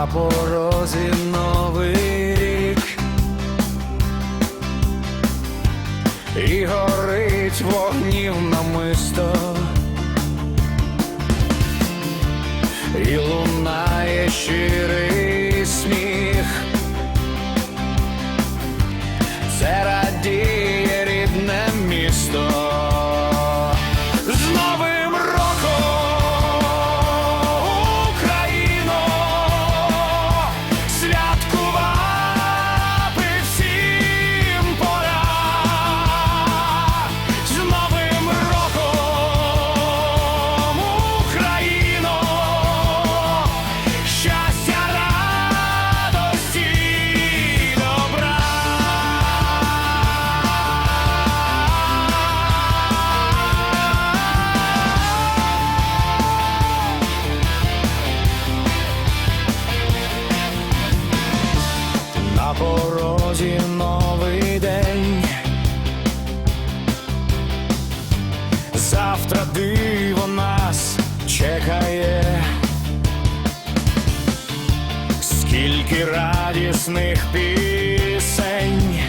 на порозі новий рік і горить вогнів намисто, і лунає щирий. і радісних пісень.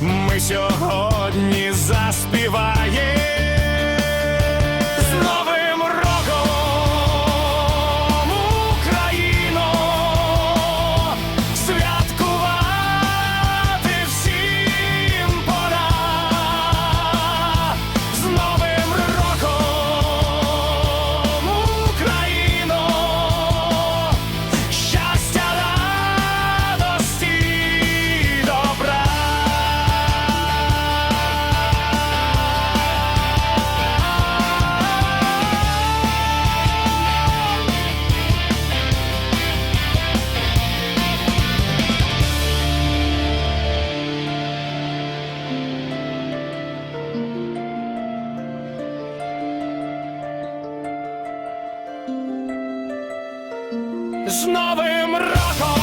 Ми сьогодні заспіваємо. з новим роком!